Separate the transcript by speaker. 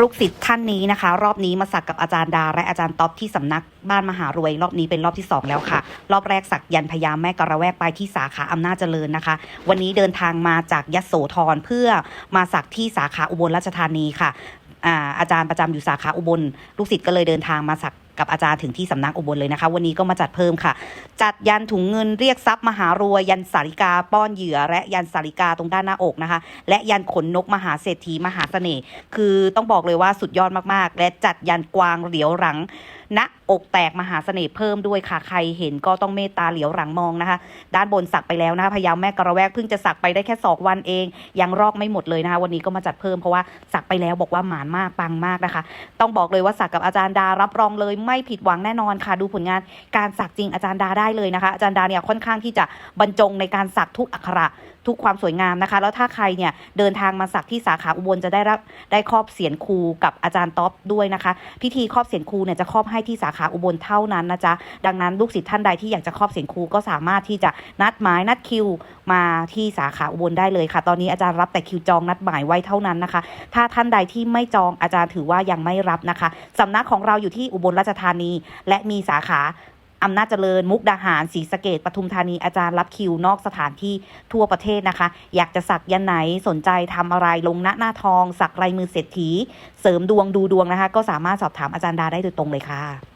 Speaker 1: ลูกศิษย์ท่านนี้นะคะ รอบนี้มาสักกับอาจารย์ดาและอาจารย์ท็อปที่สำนักบ้านมหารวย รอบนี้เป็นรอบที่ 2 แล้วค่ะ รอบแรกสักยันพญาแม่กระแวกไปที่สาขาอำนาจเจริญนะคะ วันนี้เดินทางมาจากยโสธรเพื่อมาสักที่สาขาอุบลราชธานีค่ะอาอาจารย์ประจำอยู่สาขาอุบล ลูกศิษย์ก็เลยเดินทางมาสัก กับอาจารย์ถึงที่สำนักอุบลเลยนะคะ วันนี้ก็มาจัดเพิ่มค่ะ จัดยันถุงเงินเรียกทรัพย์มหารวยยันสาริกาป้อนเหยื่อ และยันสาริกาตรงด้านหน้าอกนะคะ และยันขนนกมหาเศรษฐีมหาเสน่ห์คือต้องบอกเลยว่าสุดยอดมากๆ และจัดยันกวางเหลียวหลังณอกแตกมหาเสน่ห์เพิ่มด้วยค่ะใครเห็นก็ต้องเมตตาเหลียวหลังมองนะคะ ด้านบนสักไปแล้วนะคะพยาวแม่กระแวกเพิ่งจะสักไปได้แค่สองวันเอง ยังรอกไม่หมดเลยนะคะวันนี้ก็มาจัดเพิ่มเพราะว่าสักไปแล้วบอกว่าหมานมากปังมากนะคะ ต้องบอกเลยว่าสักกับอาจารย์ดารับรองเลยไม่ผิดหวังแน่นอนค่ะ ดูผลงานการสักจริงอาจารย์ดาได้เลยนะคะ อาจารย์ดาเนี่ยค่อนข้างที่จะบรรจงในการสักทุกอักขระทุกความสวยงามนะคะ แล้วถ้าใครเนี่ยเดินทางมาสักที่สาขาอุบลจะได้รับได้ครอบเสียนครูกับอาจารย์ท็อปด้วยนะคะ พิธีครอบเสียนครูเนี่ยจะครอบให้ที่สาขาอุบลเท่านั้นนะจ๊ะดังนั้นลูกศิษย์ท่านใดที่อยากจะครอบเสียนครูก็สามารถที่จะนัดหมายนัดคิวมาที่สาขาอุบลได้เลยค่ะ ตอนนี้อาจารย์รับแต่คิวจองนัดหมายไว้เท่านั้นนะคะ ถ้าท่านใดที่ไม่จองอาจารย์ถือว่ายังไม่รับนะคะสำนักของเราอยู่ที่อุบลราชธานี และมีสาขา อำนาจเจริญมุกดาหารศรีสะเกดปทุมธานีอาจารย์รับคิวนอกสถานที่ทั่วประเทศนะคะ อยากจะสักยันไหนสนใจทำอะไรลงหน้าหน้าทอง สักลายมือเศรษฐี เสริมดวงดูดวงนะคะ ก็สามารถสอบถามอาจารย์ดาได้โดยตรงเลยค่ะ